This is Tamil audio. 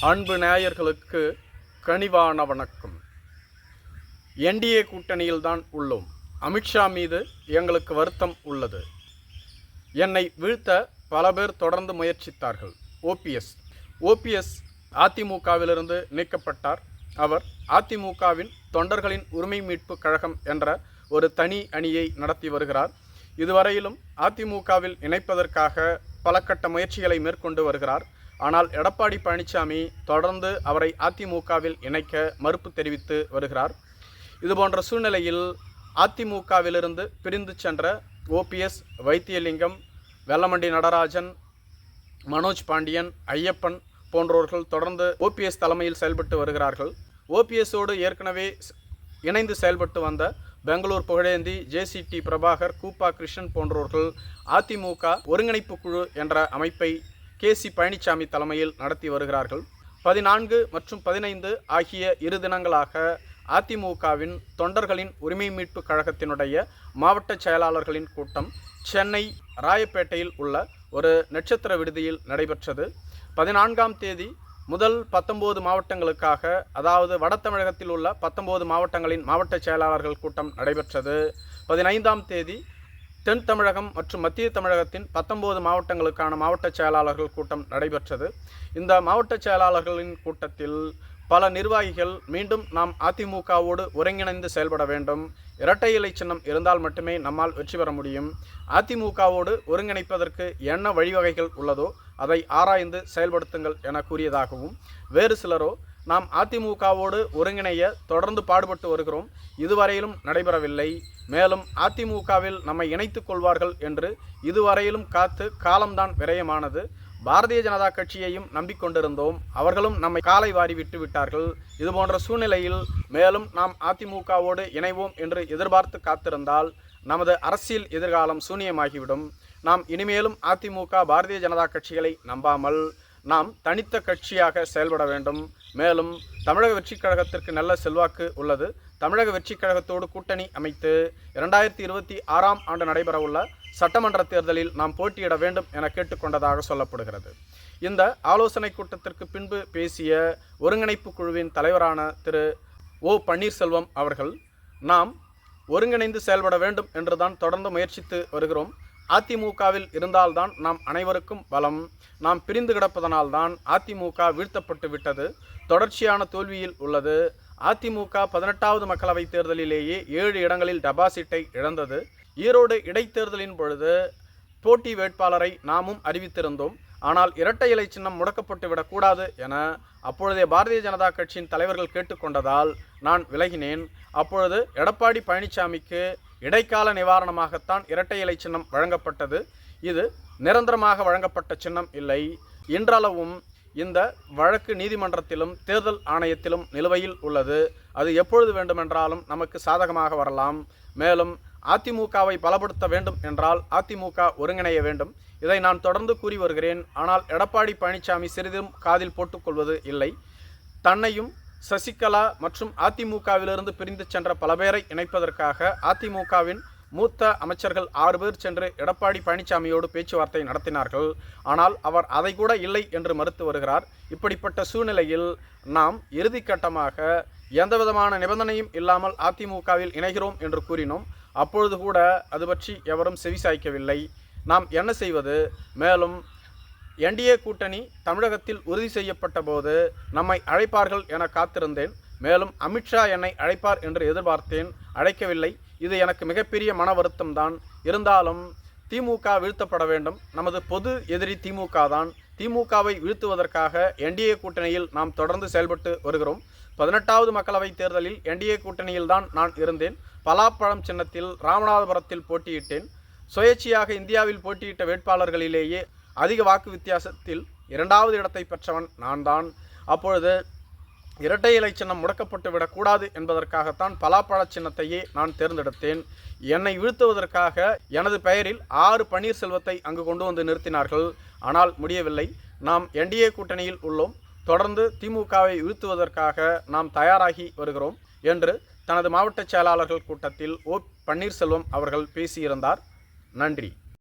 அன்பு நேயர்களுக்கு கனிவான வணக்கம். என்டிஏ கூட்டணியில்தான் உள்ளோம். அமித்ஷா மீது எங்களுக்கு வருத்தம் உள்ளது. என்னை வீழ்த்த பல பேர் தொடர்ந்து முயற்சித்தார்கள். ஓபிஎஸ் ஓபிஎஸ் அதிமுகவிலிருந்து நீக்கப்பட்டார். அவர் அதிமுகவின் தொண்டர்களின் உரிமை மீட்பு கழகம் என்ற ஒரு தனி அணியை நடத்தி வருகிறார். இதுவரையிலும் அதிமுகவில் இணைப்பதற்காக பல கட்ட முயற்சிகளை மேற்கொண்டு வருகிறார். ஆனால் எடப்பாடி பழனிசாமி தொடர்ந்து அவரை அதிமுகவில் இணைக்க மறுப்பு தெரிவித்து வருகிறார். இதுபோன்ற சூழ்நிலையில் அதிமுகவிலிருந்து பிரிந்து சென்ற ஓபிஎஸ் வைத்தியலிங்கம் வெல்லமண்டி நடராஜன் மனோஜ் பாண்டியன் ஐயப்பன் போன்றோர்கள் தொடர்ந்து ஓபிஎஸ் தலைமையில் செயல்பட்டு வருகிறார்கள். ஓபிஎஸோடு ஏற்கனவே இணைந்து செயல்பட்டு வந்த பெங்களூர் புகழேந்தி ஜேசிடி பிரபாகர் கூப்பா கிருஷ்ணன் போன்றோர்கள் அதிமுக ஒருங்கிணைப்பு குழு என்ற அமைப்பை கே சி பழனிசாமி தலைமையில் நடத்தி வருகிறார்கள். பதினான்கு மற்றும் பதினைந்து ஆகிய இரு தினங்களாக அதிமுகவின் தொண்டர்களின் உரிமை மீட்பு கழகத்தினுடைய மாவட்ட செயலாளர்களின் கூட்டம் சென்னை ராயப்பேட்டையில் உள்ள ஒரு நட்சத்திர விடுதியில் நடைபெற்றது. பதினான்காம் தேதி முதல் பத்தொம்போது மாவட்டங்களுக்காக அதாவது வட தமிழகத்தில் உள்ள பத்தொன்பது மாவட்டங்களின் மாவட்ட செயலாளர்கள் கூட்டம் நடைபெற்றது. பதினைந்தாம் தேதி தென் தமிழகம் மற்றும் மத்திய தமிழகத்தின் பத்தொன்பது மாவட்டங்களுக்கான மாவட்ட செயலாளர்கள் கூட்டம் நடைபெற்றது. இந்த மாவட்ட செயலாளர்களின் கூட்டத்தில் பல நிர்வாகிகள் மீண்டும் நாம் அதிமுகவோடு ஒருங்கிணைந்து செயல்பட வேண்டும். இரட்டை இலை சின்னம் இருந்தால் மட்டுமே நம்மால் வெற்றி பெற முடியும். அதிமுகவோடு ஒருங்கிணைப்பதற்கு என்ன வழிவகைகள் உள்ளதோ அதை ஆராய்ந்து செயல்படுத்துங்கள் என கூறியதாகவும் வேறு சிலரோ நாம் அதிமுகவோடு ஒருங்கிணைய தொடர்ந்து பாடுபட்டு வருகிறோம். இதுவரையிலும் நடைபெறவில்லை. மேலும் அதிமுகவில் நம்மை இணைத்துக் கொள்வார்கள் என்று இதுவரையிலும் காத்து காலம்தான் விரயமானது. பாரதிய ஜனதா கட்சியையும் நம்பிக்கொண்டிருந்தோம் அவர்களும் நம்மை காலை வாரி விட்டு விட்டார்கள். இதுபோன்ற சூழ்நிலையில் மேலும் நாம் அதிமுகவோடு இணைவோம் என்று எதிர்பார்த்து காத்திருந்தால் நமது அரசியல் எதிர்காலம் சூனியமாகிவிடும். நாம் இனிமேலும் அதிமுக பாரதிய ஜனதா கட்சிகளை நம்பாமல் நாம் தனித்த கட்சியாக செயல்பட வேண்டும். மேலும் தமிழக வெற்றிக் கழகத்திற்கு நல்ல செல்வாக்கு உள்ளது. தமிழக வெற்றிக் கழகத்தோடு கூட்டணி அமைத்து இரண்டாயிரத்தி இருபத்தி ஆறாம் ஆண்டு நடைபெறவுள்ள சட்டமன்ற தேர்தலில் நாம் போட்டியிட வேண்டும் என கேட்டுக்கொண்டதாக சொல்லப்படுகிறது. இந்த ஆலோசனை கூட்டத்திற்கு பின்பு பேசிய ஒருங்கிணைப்பு குழுவின் தலைவரான திரு. ஓ. பன்னீர்செல்வம் அவர்கள் நாம் ஒருங்கிணைந்து செயல்பட வேண்டும் என்றுதான் தொடர்ந்து முயற்சித்து வருகிறோம். அதிமுகவில் இருந்தால்தான் நாம் அனைவருக்கும் பலம் நாம் பிரிந்து கிடப்பதனால்தான் அதிமுக வீழ்த்தப்பட்டு விட்டது. தொடர்ச்சியான தோல்வியில் உள்ளது. அதிமுக பதினெட்டாவது மக்களவைத் தேர்தலிலேயே ஏழு இடங்களில் டெபாசிட்டை இழந்தது. ஈரோடு இடைத்தேர்தலின் பொழுது போட்டி வேட்பாளரை நாமும் அறிவித்திருந்தோம். ஆனால் இரட்டை இலை சின்னம் முடக்கப்பட்டு விடக்கூடாது என அப்பொழுதே பாரதிய ஜனதா கட்சியின் தலைவர்கள் கேட்டுக்கொண்டதால் நான் விலகினேன். அப்பொழுது எடப்பாடி பழனிசாமிக்கு இடைக்கால நிவாரணமாகத்தான் இரட்டை இலை சின்னம் வழங்கப்பட்டது. இது நிரந்தரமாக வழங்கப்பட்ட சின்னம் இல்லை. இன்றளவும் இந்த வழக்கு நீதிமன்றத்திலும் தேர்தல் ஆணையத்திலும் நிலுவையில் உள்ளது. அது எப்பொழுது வேண்டுமென்றாலும் நமக்கு சாதகமாக வரலாம். மேலும் அதிமுகவை பலப்படுத்த வேண்டும் என்றால் அதிமுக ஒருங்கிணைய வேண்டும். இதை நான் தொடர்ந்து கூறி வருகிறேன். ஆனால் எடப்பாடி பழனிசாமி சிறிதும் காதில் போட்டுக்கொள்வது இல்லை. தன்னையும் சசிகலா மற்றும் அதிமுகவிலிருந்து பிரிந்து சென்ற பல பேரை இணைப்பதற்காக அதிமுகவின் மூத்த அமைச்சர்கள் ஆறு பேர் சென்று எடப்பாடி பழனிசாமியோடு பேச்சுவார்த்தை நடத்தினார்கள். ஆனால் அவர் அதை கூட இல்லை என்று மறுத்து வருகிறார். இப்படிப்பட்ட சூழ்நிலையில் நாம் இறுதிக்கட்டமாக எந்தவிதமான நிபந்தனையும் இல்லாமல் அதிமுகவில் இணைகிறோம் என்று கூறினோம். அப்பொழுது கூட அது பற்றி எவரும் செவிசாய்க்கவில்லை. நாம் என்ன செய்வது? மேலும் என்டிஏ கூட்டணி தமிழகத்தில் உறுதி செய்யப்பட்ட போது நம்மை அழைப்பார்கள் என காத்திருந்தேன். மேலும் அமித்ஷா என்னை அழைப்பார் என்று எதிர்பார்த்தேன். அழைக்கவில்லை. இது எனக்கு மிகப்பெரிய மன வருத்தம்தான் இருந்தாலும் திமுக வீழ்த்தப்பட வேண்டும். நமது பொது எதிரி திமுக தான். திமுகவை வீழ்த்துவதற்காக என்டிஏ கூட்டணியில் நாம் தொடர்ந்து செயல்பட்டு வருகிறோம். பதினெட்டாவது மக்களவைத் தேர்தலில் என்டிஏ கூட்டணியில் தான் நான் இருந்தேன். பலாப்பழம் சின்னத்தில் ராமநாதபுரத்தில் போட்டியிட்டேன். சுயேட்சையாக இந்தியாவில் போட்டியிட்ட வேட்பாளர்களிலேயே அதிக வாக்கு வித்தியாசத்தில் இரண்டாவது இடத்தை பெற்றவன் நான் தான் அப்பொழுது இரட்டை இலை சின்னம் முடக்கப்பட்டு விடக்கூடாது என்பதற்காகத்தான் பலாப்பழ சின்னத்தையே நான் தேர்ந்தெடுத்தேன். என்னை வீழ்த்துவதற்காக எனது பெயரில் ஆறு பன்னீர்செல்வத்தை அங்கு கொண்டு வந்து நிறுத்தினார்கள். ஆனால் முடியவில்லை. நாம் என்டிஏ கூட்டணியில் உள்ளோம். தொடர்ந்து திமுகவை வீழ்த்துவதற்காக நாம் தயாராகி வருகிறோம் என்று தனது மாவட்ட செயலாளர்கள் கூட்டத்தில் ஓ பன்னீர்செல்வம் அவர்கள் பேசியிருந்தார். நன்றி.